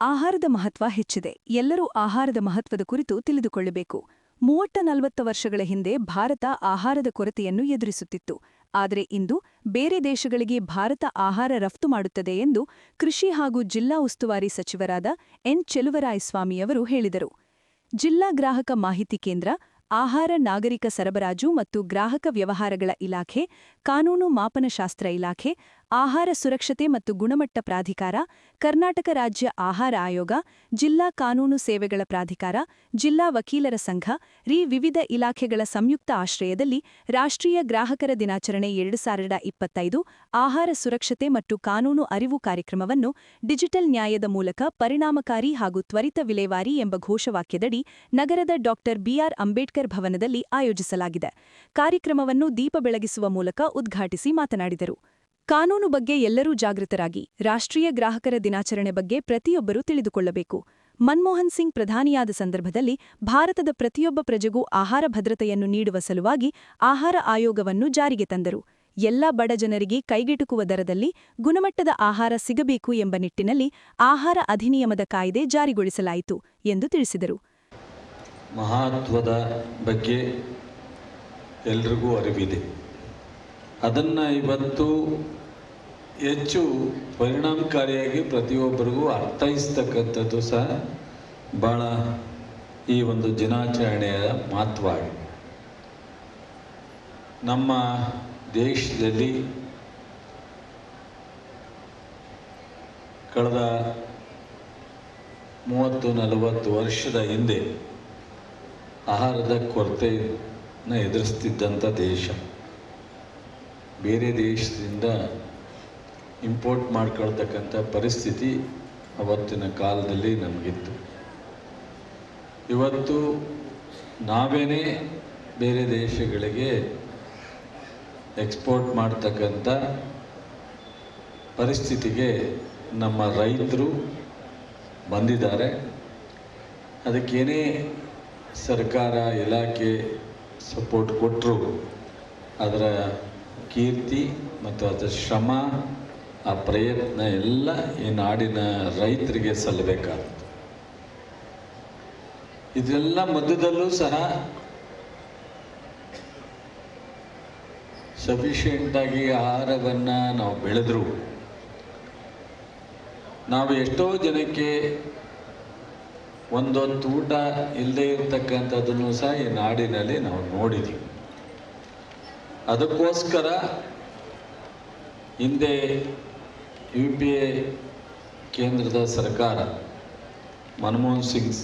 ಆಹಾರದ ಮಹತ್ವ ಹೆಚ್ಚಿದೆ. ಎಲ್ಲರೂ ಆಹಾರದ ಮಹತ್ವದ ಕುರಿತು ತಿಳಿದುಕೊಳ್ಳಬೇಕು. ಮೂವತ್ತ ನಲವತ್ತ ವರ್ಷಗಳ ಹಿಂದೆ ಭಾರತ ಆಹಾರದ ಕೊರತೆಯನ್ನು ಎದುರಿಸುತ್ತಿತ್ತು. ಆದರೆ ಇಂದು ಬೇರೆ ದೇಶಗಳಿಗೆ ಭಾರತ ಆಹಾರ ರಫ್ತು ಮಾಡುತ್ತದೆ ಎಂದು ಕೃಷಿ ಹಾಗೂ ಜಿಲ್ಲಾ ಉಸ್ತುವಾರಿ ಸಚಿವರಾದ ಎನ್. ಚೆಲುವರಾಯಸ್ವಾಮಿಯವರು ಹೇಳಿದರು. ಜಿಲ್ಲಾ ಗ್ರಾಹಕ ಮಾಹಿತಿ ಕೇಂದ್ರ, ಆಹಾರ ನಾಗರಿಕ ಸರಬರಾಜು ಮತ್ತು ಗ್ರಾಹಕ ವ್ಯವಹಾರಗಳ ಇಲಾಖೆ, ಕಾನೂನು ಮಾಪನಶಾಸ್ತ್ರ ಇಲಾಖೆ ಆಹಾರ ಸುರಕ್ಷತೆ ಮತ್ತು ಗುಣಮಟ್ಟ ಪ್ರಾಧಿಕಾರ, ಕರ್ನಾಟಕ ರಾಜ್ಯ ಆಹಾರ ಆಯೋಗ, ಜಿಲ್ಲಾ ಕಾನೂನು ಸೇವೆಗಳ ಪ್ರಾಧಿಕಾರ, ಜಿಲ್ಲಾ ವಕೀಲರ ಸಂಘ, ರಿ ವಿವಿಧ ಇಲಾಖೆಗಳ ಸಂಯುಕ್ತ ಆಶ್ರಯದಲ್ಲಿ ರಾಷ್ಟ್ರೀಯ ಗ್ರಾಹಕರ ದಿನಾಚರಣೆ ಎರಡು ಸಾವಿರದ ಇಪ್ಪತ್ತೈದು, ಆಹಾರ ಸುರಕ್ಷತೆ ಮತ್ತು ಕಾನೂನು ಅರಿವು ಕಾರ್ಯಕ್ರಮವನ್ನು ಡಿಜಿಟಲ್ ನ್ಯಾಯದ ಮೂಲಕ ಪರಿಣಾಮಕಾರಿ ಹಾಗೂ ತ್ವರಿತ ವಿಲೇವಾರಿ ಎಂಬ ಘೋಷವಾಕ್ಯದಡಿ ನಗರದ ಡಾಕ್ಟರ್ ಬಿಆರ್ ಅಂಬೇಡ್ಕರ್ ಭವನದಲ್ಲಿ ಆಯೋಜಿಸಲಾಗಿದೆ. ಕಾರ್ಯಕ್ರಮವನ್ನು ದೀಪ ಬೆಳಗಿಸುವ ಮೂಲಕ ಉದ್ಘಾಟಿಸಿ ಮಾತನಾಡಿದರು. ಕಾನೂನು ಬಗ್ಗೆ ಎಲ್ಲರೂ ಜಾಗೃತರಾಗಿ ರಾಷ್ಟ್ರೀಯ ಗ್ರಾಹಕರ ದಿನಾಚರಣೆ ಬಗ್ಗೆ ಪ್ರತಿಯೊಬ್ಬರೂ ತಿಳಿದುಕೊಳ್ಳಬೇಕು. ಮನ್ಮೋಹನ್ ಸಿಂಗ್ ಪ್ರಧಾನಿಯಾದ ಸಂದರ್ಭದಲ್ಲಿ ಭಾರತದ ಪ್ರತಿಯೊಬ್ಬ ಪ್ರಜೆಗೂ ಆಹಾರ ಭದ್ರತೆಯನ್ನು ನೀಡುವ ಸಲುವಾಗಿ ಆಹಾರ ಆಯೋಗವನ್ನು ಜಾರಿಗೆ ತಂದರು. ಎಲ್ಲ ಬಡ ಜನರಿಗೆ ಕೈಗೆಟುಕುವ ದರದಲ್ಲಿ ಗುಣಮಟ್ಟದ ಆಹಾರ ಸಿಗಬೇಕು ಎಂಬ ನಿಟ್ಟಿನಲ್ಲಿ ಆಹಾರ ಅಧಿನಿಯಮದ ಕಾಯ್ದೆ ಜಾರಿಗೊಳಿಸಲಾಯಿತು ಎಂದು ತಿಳಿಸಿದರು. ಮಹತ್ವದ ಬಗ್ಗೆ ಎಲ್ರಿಗೂ ಅರಿವಿದೆ. ಅದನ್ನು ಇವತ್ತು ಹೆಚ್ಚು ಪರಿಣಾಮಕಾರಿಯಾಗಿ ಪ್ರತಿಯೊಬ್ಬರಿಗೂ ಅರ್ಥೈಸ್ತಕ್ಕಂಥದ್ದು ಸಹ ಭಾಳ ಈ ಒಂದು ದಿನಾಚರಣೆಯ ಮಹತ್ವವಾಗಿದೆ. ನಮ್ಮ ದೇಶದಲ್ಲಿ ಕಳೆದ ಮೂವತ್ತು ನಲವತ್ತು ವರ್ಷದ ಹಿಂದೆ ಆಹಾರದ ಕೊರತೆಯನ್ನು ಎದುರಿಸ್ತಿದ್ದಂಥ ದೇಶ. ಬೇರೆ ದೇಶದಿಂದ ಇಂಪೋರ್ಟ್ ಮಾಡ್ಕೊಳ್ತಕ್ಕಂಥ ಪರಿಸ್ಥಿತಿ ಅವತ್ತಿನ ಕಾಲದಲ್ಲಿ ನಮಗಿತ್ತು. ಇವತ್ತು ನಾವೇನೇ ಬೇರೆ ದೇಶಗಳಿಗೆ ಎಕ್ಸ್ಪೋರ್ಟ್ ಮಾಡ್ತಕ್ಕಂಥ ಪರಿಸ್ಥಿತಿಗೆ ನಮ್ಮ ರೈತರು ಬಂದಿದ್ದಾರೆ. ಅದಕ್ಕೇನೇ ಸರ್ಕಾರ ಇಲಾಖೆ ಸಪೋರ್ಟ್ ಕೊಟ್ಟರು ಅದರ ಕೀರ್ತಿ ಮತ್ತು ಅದರ ಶ್ರಮ ಆ ಪ್ರಯತ್ನ ಎಲ್ಲ ಈ ನಾಡಿನ ರೈತರಿಗೆ ಸಲ್ಲಬೇಕಾಗುತ್ತೆ ಇದೆಲ್ಲ ಮಧ್ಯದಲ್ಲೂ ಸಹ ಸಫಿಷಿಯೆಂಟಾಗಿ ಆಹಾರವನ್ನು ನಾವು ಬೆಳೆದ್ರು. ನಾವು ಎಷ್ಟೋ ಜನಕ್ಕೆ ಒಂದೊಂದು ಊಟ ಇಲ್ಲದೆ ಇರತಕ್ಕಂಥದ್ದನ್ನು ಸಹ ಈ ನಾಡಿನಲ್ಲಿ ನಾವು ನೋಡಿದ್ವಿ. ಅದಕ್ಕೋಸ್ಕರ ಹಿಂದೆ ಯು ಪಿ ಎ ಕೇಂದ್ರದ ಸರ್ಕಾರ ಮನಮೋಹನ್ ಸಿಂಗ್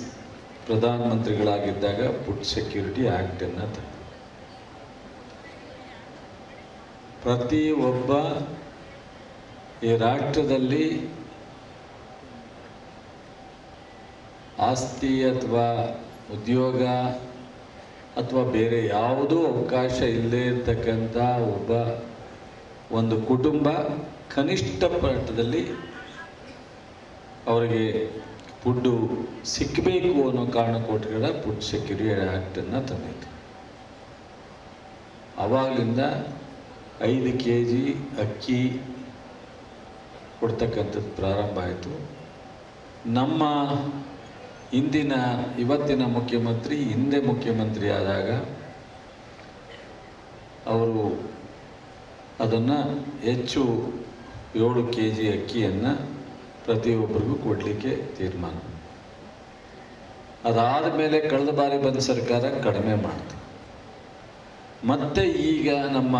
ಪ್ರಧಾನಮಂತ್ರಿಗಳಾಗಿದ್ದಾಗ ಫುಡ್ ಸೆಕ್ಯೂರಿಟಿ ಆ್ಯಕ್ಟನ್ನು ಪ್ರತಿ ಒಬ್ಬ ಈ ರಾಷ್ಟ್ರದಲ್ಲಿ ಆಸ್ತಿ ಅಥವಾ ಉದ್ಯೋಗ ಅಥವಾ ಬೇರೆ ಯಾವುದೂ ಅವಕಾಶ ಇಲ್ಲದೇ ಇರತಕ್ಕಂಥ ಒಬ್ಬ ಒಂದು ಕುಟುಂಬ ಕನಿಷ್ಠ ಮಟ್ಟದಲ್ಲಿ ಅವರಿಗೆ ಫುಡ್ಡು ಸಿಕ್ಕಬೇಕು ಅನ್ನೋ ಕಾರಣಕ್ಕೋಸ್ಕರ ಫುಡ್ ಸೆಕ್ಯೂರಿಟಿ ಆ್ಯಕ್ಟನ್ನು ತಂದಿತ್ತು. ಆವಾಗಲಿಂದ ಐದು ಕೆ ಜಿ ಅಕ್ಕಿ ಕೊಡ್ತಕ್ಕಂಥದ್ದು ಪ್ರಾರಂಭ ಆಯಿತು. ನಮ್ಮ ಇಂದಿನ, ಇವತ್ತಿನ ಮುಖ್ಯಮಂತ್ರಿ, ಹಿಂದೆ ಮುಖ್ಯಮಂತ್ರಿ ಆದಾಗ ಅವರು ಅದನ್ನು ಹೆಚ್ಚು ಏಳು ಕೆ ಜಿ ಅಕ್ಕಿಯನ್ನು ಪ್ರತಿಯೊಬ್ಬರಿಗೂ ಕೊಡಲಿಕ್ಕೆ ತೀರ್ಮಾನ. ಅದಾದ ಮೇಲೆ ಕಳೆದ ಬಾರಿ ಬಂದ ಸರ್ಕಾರ ಕಡಿಮೆ ಮಾಡ್ತು. ಮತ್ತೆ ಈಗ ನಮ್ಮ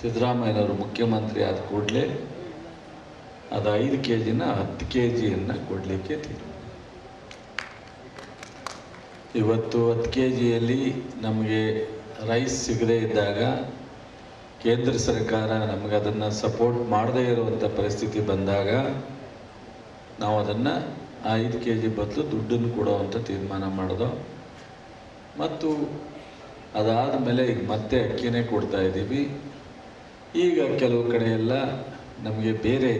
ಸಿದ್ದರಾಮಯ್ಯನವರು ಮುಖ್ಯಮಂತ್ರಿ ಆದ ಕೂಡಲೇ ಅದು ಐದು ಕೆ ಜಿನ ಹತ್ತು ಕೆ ಜಿಯನ್ನು ಕೊಡಲಿಕ್ಕೆ ತೀರ್ಮಾನ. ಇವತ್ತು ಹತ್ತು ಕೆ ಜಿಯಲ್ಲಿ ನಮಗೆ ರೈಸ್ ಸಿಗದೇ ಇದ್ದಾಗ ಕೇಂದ್ರ ಸರ್ಕಾರ ನಮಗೆ ಅದನ್ನು ಸಪೋರ್ಟ್ ಮಾಡದೇ ಇರುವಂಥ ಪರಿಸ್ಥಿತಿ ಬಂದಾಗ ನಾವು ಅದನ್ನು ಐದು ಕೆ ಜಿ ಬದಲು ದುಡ್ಡನ್ನು ಕೊಡುವಂಥ ತೀರ್ಮಾನ ಮಾಡೋದು. ಮತ್ತು ಅದಾದ ಮೇಲೆ ಈಗ ಮತ್ತೆ ಅಕ್ಕಿನೇ ಕೊಡ್ತಾ ಇದ್ದೀವಿ. ಈಗ ಕೆಲವು ಕಡೆ ಎಲ್ಲ ನಮಗೆ ಬೇರೆ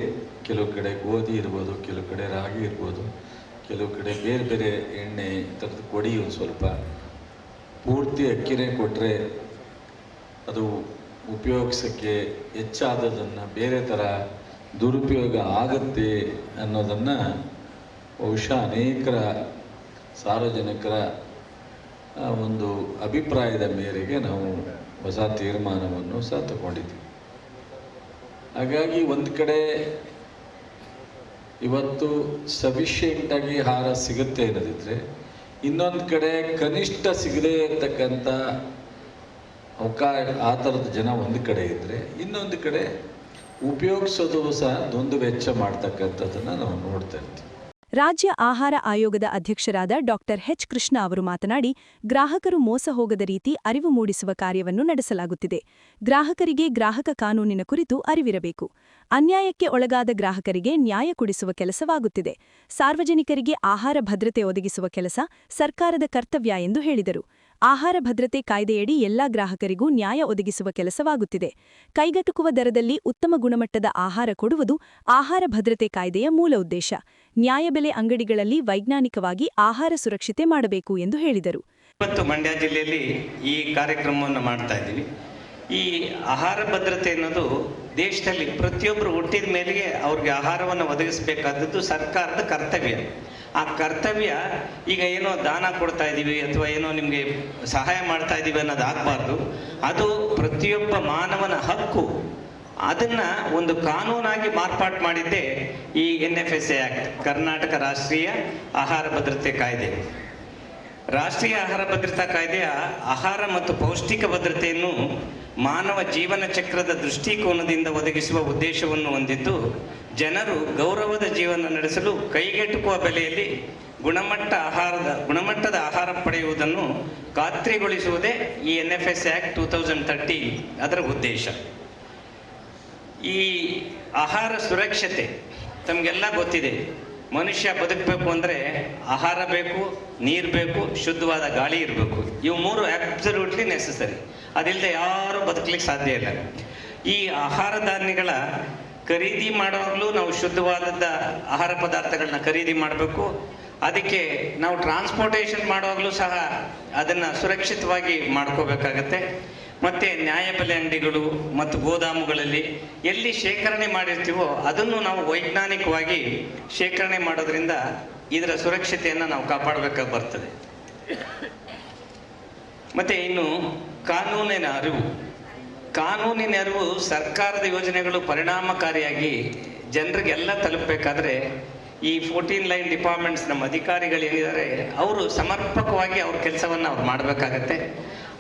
ಕೆಲವು ಕಡೆ ಗೋಧಿ ಇರ್ಬೋದು, ಕೆಲವು ಕಡೆ ರಾಗಿ ಇರ್ಬೋದು, ಕೆಲವು ಕಡೆ ಬೇರೆ ಬೇರೆ ಎಣ್ಣೆ ಥರದ್ದು ಕೊಡಿ ಒಂದು ಸ್ವಲ್ಪ. ಪೂರ್ತಿ ಅಕ್ಕಿನೇ ಕೊಟ್ಟರೆ ಅದು ಉಪಯೋಗಿಸೋಕ್ಕೆ ಹೆಚ್ಚಾದದನ್ನು ಬೇರೆ ಥರ ದುರುಪಯೋಗ ಆಗುತ್ತೆ ಅನ್ನೋದನ್ನು ಬಹುಶಃ ಅನೇಕರ ಸಾರ್ವಜನಿಕರ ಒಂದು ಅಭಿಪ್ರಾಯದ ಮೇರೆಗೆ ನಾವು ಹೊಸ ತೀರ್ಮಾನವನ್ನು ಸಹ ತಗೊಂಡಿದ್ದೀವಿ. ಹಾಗಾಗಿ ಒಂದು ಕಡೆ ಇವತ್ತು ಸಫಿಷಿಯೆಂಟಾಗಿ ಆಹಾರ ಸಿಗುತ್ತೆ ಅನ್ನೋದಿದ್ರೆ, ಇನ್ನೊಂದು ಕಡೆ ಕನಿಷ್ಠ ಸಿಗದೇ ಇರ್ತಕ್ಕಂಥ ಅವಕಾಶ ಆ ಥರದ ಜನ ಒಂದು ಕಡೆ ಇದ್ದರೆ ಇನ್ನೊಂದು ಕಡೆ ಉಪಯೋಗಿಸೋದು ಸಹ ಒಂದು ವೆಚ್ಚ ಮಾಡ್ತಕ್ಕಂಥದ್ದನ್ನು ನಾವು ನೋಡ್ತಾ ಇರ್ತೀವಿ. ರಾಜ್ಯ ಆಹಾರ ಆಯೋಗದ ಅಧ್ಯಕ್ಷರಾದ ಡಾಕ್ಟರ್ ಹೆಚ್ ಕೃಷ್ಣ ಅವರು ಮಾತನಾಡಿ, ಗ್ರಾಹಕರು ಮೋಸ ಹೋಗದ ರೀತಿ ಅರಿವು ಮೂಡಿಸುವ ಕಾರ್ಯವನ್ನು ನಡೆಸಲಾಗುತ್ತಿದೆ. ಗ್ರಾಹಕರಿಗೆ ಗ್ರಾಹಕ ಕಾನೂನಿನ ಕುರಿತು ಅರಿವಿರಬೇಕು. ಅನ್ಯಾಯಕ್ಕೆ ಒಳಗಾದ ಗ್ರಾಹಕರಿಗೆ ನ್ಯಾಯ ಕೊಡಿಸುವ ಕೆಲಸವಾಗುತ್ತಿದೆ. ಸಾರ್ವಜನಿಕರಿಗೆ ಆಹಾರ ಭದ್ರತೆ ಒದಗಿಸುವ ಕೆಲಸ ಸರ್ಕಾರದ ಕರ್ತವ್ಯ ಎಂದು ಹೇಳಿದರು. ಆಹಾರ ಭದ್ರತೆ ಕಾಯ್ದೆಯಡಿ ಎಲ್ಲಾ ಗ್ರಾಹಕರಿಗೂ ನ್ಯಾಯ ಒದಗಿಸುವ ಕೆಲಸವಾಗುತ್ತಿದೆ. ಕೈಗೆಟುಕುವ ದರದಲ್ಲಿ ಉತ್ತಮ ಗುಣಮಟ್ಟದ ಆಹಾರ ಕೊಡುವುದು ಆಹಾರ ಭದ್ರತೆ ಕಾಯ್ದೆಯ ಮೂಲ ಉದ್ದೇಶ. ನ್ಯಾಯಬೆಲೆ ಅಂಗಡಿಗಳಲ್ಲಿ ವೈಜ್ಞಾನಿಕವಾಗಿ ಆಹಾರ ಸುರಕ್ಷತೆ ಮಾಡಬೇಕು ಎಂದು ಹೇಳಿದರು. ಇವತ್ತು ಮಂಡ್ಯ ಜಿಲ್ಲೆಯಲ್ಲಿ ಈ ಕಾರ್ಯಕ್ರಮವನ್ನು ಮಾಡ್ತಾ ಇದ್ದೀವಿ. ಈ ಆಹಾರ ಭದ್ರತೆ ಅನ್ನೋದು ದೇಶದಲ್ಲಿ ಪ್ರತಿಯೊಬ್ಬರು ಹುಟ್ಟಿದ ಮೇಲೆ ಅವ್ರಿಗೆ ಆಹಾರವನ್ನು ಒದಗಿಸಬೇಕಾದದ್ದು ಸರ್ಕಾರದ ಕರ್ತವ್ಯ. ಆ ಕರ್ತವ್ಯ ಈಗ ಏನೋ ದಾನ ಕೊಡ್ತಾ ಇದ್ದೀವಿ ಅಥವಾ ಏನೋ ನಿಮಗೆ ಸಹಾಯ ಮಾಡ್ತಾ ಇದ್ದೀವಿ ಅನ್ನೋದು ಆಗಬಾರ್ದು. ಅದು ಪ್ರತಿಯೊಬ್ಬ ಮಾನವನ ಹಕ್ಕು. ಅದನ್ನ ಒಂದು ಕಾನೂನಾಗಿ ಮಾರ್ಪಾಟ್ ಮಾಡಿದ್ದೇ ಈ N F S A act, Karnataka ರಾಷ್ಟ್ರೀಯ ಆಹಾರ ಭದ್ರತೆ ಕಾಯ್ದೆ. ರಾಷ್ಟ್ರೀಯ ಆಹಾರ ಭದ್ರತಾ ಕಾಯ್ದೆಯ ಆಹಾರ ಮತ್ತು ಪೌಷ್ಟಿಕ ಭದ್ರತೆಯನ್ನು ಮಾನವ ಜೀವನ ಚಕ್ರದ ದೃಷ್ಟಿಕೋನದಿಂದ ಒದಗಿಸುವ ಉದ್ದೇಶವನ್ನು ಹೊಂದಿದ್ದು ಜನರು ಗೌರವದ ಜೀವನ ನಡೆಸಲು ಕೈಗೆಟುಕುವ ಬೆಲೆಯಲ್ಲಿ ಗುಣಮಟ್ಟ ಆಹಾರದ, ಗುಣಮಟ್ಟದ ಆಹಾರ ಪಡೆಯುವುದನ್ನು ಖಾತ್ರಿಗೊಳಿಸುವುದೇ ಈ N F S act two thousand thirty ಅದರ ಉದ್ದೇಶ. ಈ ಆಹಾರ ಸುರಕ್ಷತೆ ತಮಗೆಲ್ಲ ಗೊತ್ತಿದೆ. ಮನುಷ್ಯ ಬದುಕಬೇಕು ಅಂದರೆ ಆಹಾರ ಬೇಕು, ನೀರು ಬೇಕು, ಶುದ್ಧವಾದ ಗಾಳಿ ಇರಬೇಕು. ಇವು ಮೂರು ಆಬ್ಸಲ್ಯೂಟ್ಲಿ ನೆಸೆಸರಿ ಅದಿಲ್ಲದೆ ಯಾರೂ ಬದುಕಲಿಕ್ಕೆ ಸಾಧ್ಯ ಇಲ್ಲ. ಈ ಆಹಾರ ಧಾನ್ಯಗಳ ಖರೀದಿ ಮಾಡುವಾಗಲೂ ನಾವು ಶುದ್ಧವಾದದ್ದ ಆಹಾರ ಪದಾರ್ಥಗಳನ್ನ ಖರೀದಿ ಮಾಡಬೇಕು. ಅದಕ್ಕೆ ನಾವು ಟ್ರಾನ್ಸ್ಪೋರ್ಟೇಷನ್ ಮಾಡುವಾಗಲೂ ಸಹ ಅದನ್ನು ಸುರಕ್ಷಿತವಾಗಿ ಮಾಡ್ಕೋಬೇಕಾಗತ್ತೆ. ಮತ್ತು ನ್ಯಾಯಬೆಲೆ ಅಂಗಡಿಗಳು ಮತ್ತು ಗೋದಾಮುಗಳಲ್ಲಿ ಎಲ್ಲಿ ಶೇಖರಣೆ ಮಾಡಿರ್ತೀವೋ ಅದನ್ನು ನಾವು ವೈಜ್ಞಾನಿಕವಾಗಿ ಶೇಖರಣೆ ಮಾಡೋದ್ರಿಂದ ಇದರ ಸುರಕ್ಷತೆಯನ್ನು ನಾವು ಕಾಪಾಡಬೇಕಾಗಿ ಬರ್ತದೆ. ಮತ್ತು ಇನ್ನು ಕಾನೂನಿನ ಅರಿವು. ಕಾನೂನಿನ ನೆರವು ಸರ್ಕಾರದ ಯೋಜನೆಗಳು ಪರಿಣಾಮಕಾರಿಯಾಗಿ ಜನರಿಗೆಲ್ಲ ತಲುಪಬೇಕಾದ್ರೆ ಈ ಫೋರ್ಟೀನ್ ಲೈನ್ ಡಿಪಾರ್ಟ್ಮೆಂಟ್ಸ್ ನಮ್ಮ ಅಧಿಕಾರಿಗಳೇನಿದ್ದಾರೆ ಅವರು ಸಮರ್ಪಕವಾಗಿ ಅವ್ರ ಕೆಲಸವನ್ನು ಅವ್ರು ಮಾಡಬೇಕಾಗತ್ತೆ.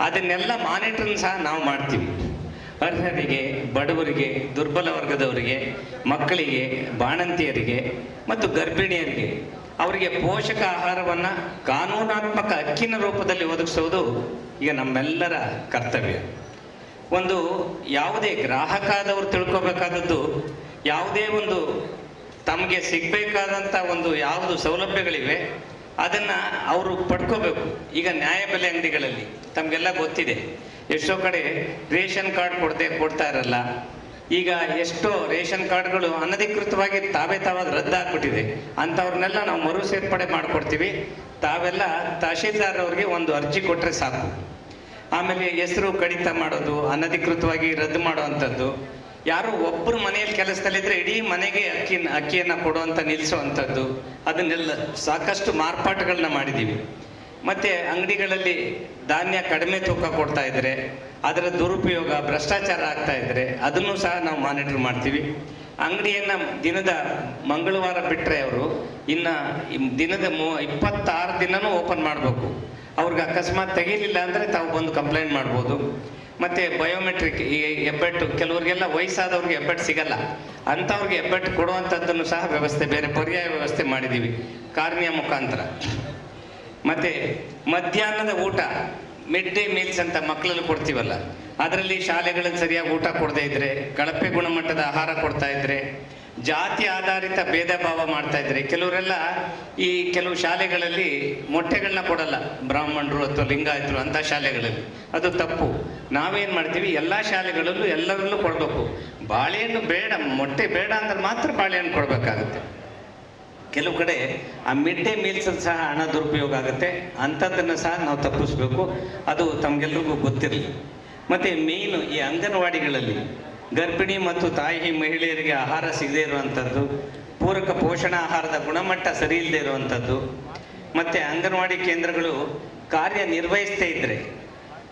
ಅದನ್ನೆಲ್ಲ ಮಾನಿಟ್ರನ್ನು ಸಹ ನಾವು ಮಾಡ್ತೀವಿ. ಅರ್ಹರಿಗೆ, ಬಡವರಿಗೆ, ದುರ್ಬಲ ವರ್ಗದವರಿಗೆ, ಮಕ್ಕಳಿಗೆ, ಬಾಣಂತಿಯರಿಗೆ ಮತ್ತು ಗರ್ಭಿಣಿಯರಿಗೆ ಅವರಿಗೆ ಪೋಷಕ ಆಹಾರವನ್ನು ಕಾನೂನಾತ್ಮಕ ಅಕ್ಕಿನ ರೂಪದಲ್ಲಿ ಒದಗಿಸೋದು ಈಗ ನಮ್ಮೆಲ್ಲರ ಕರ್ತವ್ಯ. ಒಂದು ಯಾವುದೇ ಗ್ರಾಹಕ ಆದವರು ತಿಳ್ಕೊಬೇಕಾದದ್ದು, ಯಾವುದೇ ಒಂದು ತಮಗೆ ಸಿಗಬೇಕಾದಂಥ ಒಂದು ಯಾವುದು ಸೌಲಭ್ಯಗಳಿವೆ, ಅದನ್ನು ಅವರು ಪಡ್ಕೋಬೇಕು. ಈಗ ನ್ಯಾಯಬೆಲೆ ಅಂಗಡಿಗಳಲ್ಲಿ ತಮಗೆಲ್ಲ ಗೊತ್ತಿದೆ. ಎಷ್ಟೋ ಕಡೆ ರೇಷನ್ ಕಾರ್ಡ್ ಕೊಡದೆ, ಕೊಡ್ತಾ ಇರಲ್ಲ. ಈಗ ಎಷ್ಟೋ ರೇಷನ್ ಕಾರ್ಡ್ಗಳು ಅನಧಿಕೃತವಾಗಿ ತಾವೇ ತಾವಾಗ ರದ್ದಾಗ್ಬಿಟ್ಟಿದೆ. ಅಂಥವ್ರನ್ನೆಲ್ಲ ನಾವು ಮರು ಸೇರ್ಪಡೆ ಮಾಡಿಕೊಡ್ತೀವಿ. ತಾವೆಲ್ಲ ತಹಶೀಲ್ದಾರ್ ಅವ್ರಿಗೆ ಒಂದು ಅರ್ಜಿ ಕೊಟ್ಟರೆ ಸಾಕು. ಆಮೇಲೆ ಹೆಸರು ಕಡಿತ ಮಾಡೋದು, ಅನಧಿಕೃತವಾಗಿ ರದ್ದು ಮಾಡುವಂಥದ್ದು. ಯಾರೋ ಒಬ್ಬರು ಮನೆಯಲ್ಲಿ ಕೆಲಸದಲ್ಲಿದ್ದರೆ ಇಡೀ ಮನೆಗೆ ಅಕ್ಕಿ ಅಕ್ಕಿಯನ್ನು ಕೊಡುವಂಥ ನಿಲ್ಲಿಸುವಂಥದ್ದು. ಅದನ್ನೆಲ್ಲ ಸಾಕಷ್ಟು ಮಾರ್ಪಾಟುಗಳನ್ನ ಮಾಡಿದ್ದೀವಿ ಮತ್ತೆ ಅಂಗಡಿಗಳಲ್ಲಿ ಧಾನ್ಯ ಕಡಿಮೆ ತೂಕ ಕೊಡ್ತಾ ಇದ್ರೆ, ಅದರ ದುರುಪಯೋಗ, ಭ್ರಷ್ಟಾಚಾರ ಆಗ್ತಾ ಇದ್ರೆ, ಅದನ್ನು ಸಹ ನಾವು ಮಾನಿಟರ್ ಮಾಡ್ತೀವಿ. ಅಂಗಡಿಯನ್ನ ದಿನದ ಮಂಗಳವಾರ ಬಿಟ್ಟರೆ ಅವರು ಇನ್ನ ದಿನದ ಮೂ, ಇಪ್ಪತ್ತಾರು ದಿನನೂ ಓಪನ್ ಮಾಡಬೇಕು. ಅವ್ರಿಗೆ ಅಕಸ್ಮಾತ್ ತೆಗೀಲಿಲ್ಲ ಅಂದರೆ ತಾವು ಬಂದು ಕಂಪ್ಲೇಂಟ್ ಮಾಡ್ಬೋದು. ಮತ್ತು ಬಯೋಮೆಟ್ರಿಕ್ ಈ ಹೆಬ್ಬೆಟ್ಟು, ಕೆಲವರಿಗೆಲ್ಲ ವಯಸ್ಸಾದವ್ರಿಗೆ ಹೆಬ್ಬೆಟ್ಟು ಸಿಗಲ್ಲ. ಅಂಥವ್ರಿಗೆ ಹೆಬ್ಬೆಟ್ಟು ಕೊಡುವಂಥದ್ದನ್ನು ಸಹ ವ್ಯವಸ್ಥೆ, ಬೇರೆ ಪರ್ಯಾಯ ವ್ಯವಸ್ಥೆ ಮಾಡಿದ್ದೀವಿ ಕಾರ್ನಿಯ ಮುಖಾಂತರ. ಮತ್ತು ಮಧ್ಯಾಹ್ನದ ಊಟ ಮಿಡ್ ಡೇ ಮೀಲ್ಸ್ ಅಂತ ಮಕ್ಕಳಲ್ಲಿ ಕೊಡ್ತೀವಲ್ಲ, ಅದರಲ್ಲಿ ಶಾಲೆಗಳಲ್ಲಿ ಸರಿಯಾಗಿ ಊಟ ಕೊಡದೇ ಇದ್ದರೆ ಕಳಪೆ ಗುಣಮಟ್ಟದ ಆಹಾರ ಕೊಡ್ತಾ ಇದ್ರೆ ಜಾತಿ ಆಧಾರಿತ ಭೇದ ಭಾವ ಮಾಡ್ತಾ ಇದ್ರೆ ಕೆಲವರೆಲ್ಲ ಈ ಕೆಲವು ಶಾಲೆಗಳಲ್ಲಿ ಮೊಟ್ಟೆಗಳನ್ನ ಕೊಡಲ್ಲ. ಬ್ರಾಹ್ಮಣರು ಅಥವಾ ಲಿಂಗಾಯತರು ಅಂತ ಶಾಲೆಗಳಲ್ಲಿ. ಅದು ತಪ್ಪು. ನಾವೇನ್ ಮಾಡ್ತೀವಿ? ಎಲ್ಲ ಶಾಲೆಗಳಲ್ಲೂ ಎಲ್ಲರಲ್ಲೂ ಕೊಡಬೇಕು. ಬಾಳೆಹಣ್ಣು ಬೇಡ. ಮೊಟ್ಟೆ ಬೇಡ ಅಂದ್ರೆ ಮಾತ್ರ ಬಾಳೆಹಣ್ಣು ಕೊಡಬೇಕಾಗುತ್ತೆ. ಕೆಲವು ಕಡೆ ಆ ಮಿಡ್ ಡೇ ಮೀಲ್ಸ್ ಸಹ ಹಣ ದುರುಪಯೋಗ ಆಗುತ್ತೆ. ಅಂಥದ್ದನ್ನು ಸಹ ನಾವು ತಪ್ಪಿಸ್ಬೇಕು. ಅದು ತಮಗೆಲ್ರಿಗೂ ಗೊತ್ತಿರಲಿ. ಮತ್ತು ಮೇಯ್ನು ಈ ಅಂಗನವಾಡಿಗಳಲ್ಲಿ ಗರ್ಭಿಣಿ ಮತ್ತು ತಾಯಿ ಮಹಿಳೆಯರಿಗೆ ಆಹಾರ ಸಿಗದೇ ಇರುವಂಥದ್ದು ಪೂರಕ ಪೋಷಣಾಹಾರದ ಗುಣಮಟ್ಟ ಸರಿ ಇಲ್ಲದೆ ಇರುವಂಥದ್ದು ಮತ್ತು ಅಂಗನವಾಡಿ ಕೇಂದ್ರಗಳು ಕಾರ್ಯನಿರ್ವಹಿಸ್ತೇ ಇದ್ದರೆ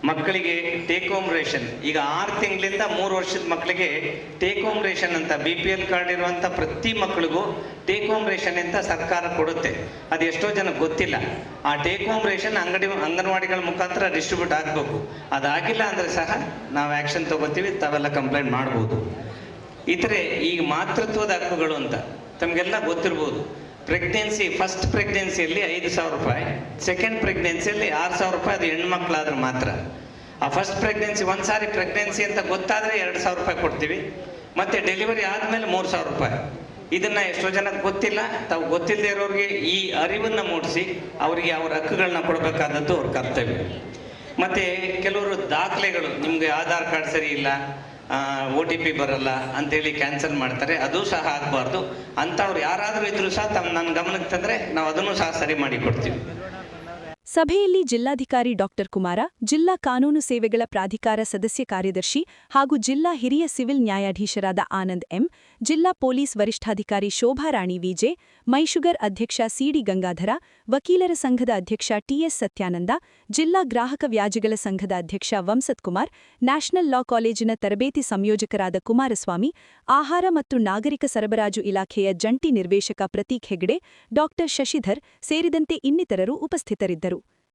ಮಕ್ಕಳಿಗೆ ಟೇಕ್ ಹೋಮ್ ರೇಷನ್ ಈಗ ಆರು ತಿಂಗಳಿಂದ ಮೂರು ವರ್ಷದ ಮಕ್ಕಳಿಗೆ ಟೇಕ್ ಹೋಮ್ ರೇಷನ್ ಅಂತ ಬಿ ಪಿ ಎಲ್ ಕಾರ್ಡ್ ಇರುವಂಥ ಪ್ರತಿ ಮಕ್ಕಳಿಗೂ ಟೇಕ್ ಹೋಮ್ ರೇಷನ್ ಅಂತ ಸರ್ಕಾರ ಕೊಡುತ್ತೆ. ಅದು ಎಷ್ಟೋ ಜನಕ್ಕೆ ಗೊತ್ತಿಲ್ಲ. ಆ ಟೇಕ್ ಹೋಮ್ ರೇಷನ್ ಅಂಗಡಿ, ಅಂಗನವಾಡಿಗಳ ಮುಖಾಂತರ ಡಿಸ್ಟ್ರಿಬ್ಯೂಟ್ ಆಗಬೇಕು. ಅದಾಗಿಲ್ಲ ಅಂದರೆ ಸಹ ನಾವು ಆ್ಯಕ್ಷನ್ ತಗೋತೀವಿ ತಾವೆಲ್ಲ ಕಂಪ್ಲೇಂಟ್ ಮಾಡ್ಬೋದು. ಇತರೆ ಈಗ ಮಾತೃತ್ವದ ಹಕ್ಕುಗಳು ಅಂತ, ತಮಗೆಲ್ಲ ಗೊತ್ತಿರ್ಬೋದು. ಪ್ರೆಗ್ನೆನ್ಸಿ ಫಸ್ಟ್ ಪ್ರೆಗ್ನೆನ್ಸಿಯಲ್ಲಿ ಐದು ಸಾವಿರ ರೂಪಾಯಿ ಸೆಕೆಂಡ್ ಪ್ರೆಗ್ನೆನ್ಸಿಯಲ್ಲಿ ಆರು ಸಾವಿರ ರೂಪಾಯಿ, ಅದು ಹೆಣ್ಮಕ್ಳಾದ್ರೆ ಮಾತ್ರ. ಆ ಫಸ್ಟ್ ಪ್ರೆಗ್ನೆನ್ಸಿ ಒಂದು ಸಾರಿ ಪ್ರೆಗ್ನೆನ್ಸಿ ಅಂತ ಗೊತ್ತಾದರೆ ಎರಡು ಸಾವಿರ ರೂಪಾಯಿ ಕೊಡ್ತೀವಿ. ಮತ್ತು ಡೆಲಿವರಿ ಆದಮೇಲೆ ಮೂರು ಸಾವಿರ ರೂಪಾಯಿ. ಇದನ್ನು ಎಷ್ಟೋ ಜನಕ್ಕೆ ಗೊತ್ತಿಲ್ಲ. ತಾವು ಗೊತ್ತಿಲ್ಲದೆ ಇರೋರಿಗೆ ಈ ಅರಿವನ್ನು ಮೂಡಿಸಿ ಅವರಿಗೆ ಅವ್ರ ಹಕ್ಕುಗಳನ್ನ ಕೊಡಬೇಕಾದದ್ದು ಅವ್ರ ಕರ್ತವ್ಯ. ಮತ್ತು ಕೆಲವರು ದಾಖಲೆಗಳು, ನಿಮಗೆ ಆಧಾರ್ ಕಾರ್ಡ್ ಸರಿ ಇಲ್ಲ ಒ ಟಿ ಪಿ ಬರಲ್ಲ ಅಂತೇಳಿ ಕ್ಯಾನ್ಸಲ್ ಮಾಡ್ತಾರೆ. ಅದು ಸಹ ಆಗಬಾರ್ದು. ಅಂಥವ್ರು ಯಾರಾದರೂ ಇದ್ರೂ ಸಹ ತಮ್ಮ ನನ್ನ ಗಮನಕ್ಕೆ ತಂದರೆ ನಾವು ಅದನ್ನು ಸಹ ಸರಿ ಮಾಡಿಕೊಡ್ತೀವಿ ಸಭೆಯಲ್ಲಿ ಜಿಲ್ಲಾಧಿಕಾರಿ ಡಾಕ್ಟರ್ ಕುಮಾರ, ಜಿಲ್ಲಾ ಕಾನೂನು ಸೇವೆಗಳ ಪ್ರಾಧಿಕಾರ ಸದಸ್ಯ ಕಾರ್ಯದರ್ಶಿ ಹಾಗೂ ಜಿಲ್ಲಾ ಹಿರಿಯ ಸಿವಿಲ್ ನ್ಯಾಯಾಧೀಶರಾದ ಆನಂದ್ ಎಂ ಜಿಲ್ಲಾ ಪೊಲೀಸ್ ವರಿಷ್ಠಾಧಿಕಾರಿ ಶೋಭಾ ರಾಣಿ ವಿಜೆ, ಮೈಶುಗರ್ ಅಧ್ಯಕ್ಷ ಸಿಡಿ ಗಂಗಾಧರ, ವಕೀಲರ ಸಂಘದ ಅಧ್ಯಕ್ಷ ಟಿಎಸ್ ಸತ್ಯಾನಂದ, ಜಿಲ್ಲಾ ಗ್ರಾಹಕ ವ್ಯಾಜ್ಯಗಳ ಸಂಘದ ಅಧ್ಯಕ್ಷ ವಂಸತ್ ಕುಮಾರ್, ನ್ಯಾಷನಲ್ ಲಾ ಕಾಲೇಜಿನ ತರಬೇತಿ ಸಂಯೋಜಕರಾದ ಕುಮಾರಸ್ವಾಮಿ, ಆಹಾರ ಮತ್ತು ನಾಗರಿಕ ಸರಬರಾಜು ಇಲಾಖೆಯ ಜಂಟಿ ನಿರ್ದೇಶಕ ಪ್ರತೀಕ್ ಹೆಗ್ಡೆ, ಡಾಕ್ಟರ್ ಶಶಿಧರ್ ಸೇರಿದಂತೆ ಇನ್ನಿತರರು ಉಪಸ್ಥಿತರಿದ್ದರು.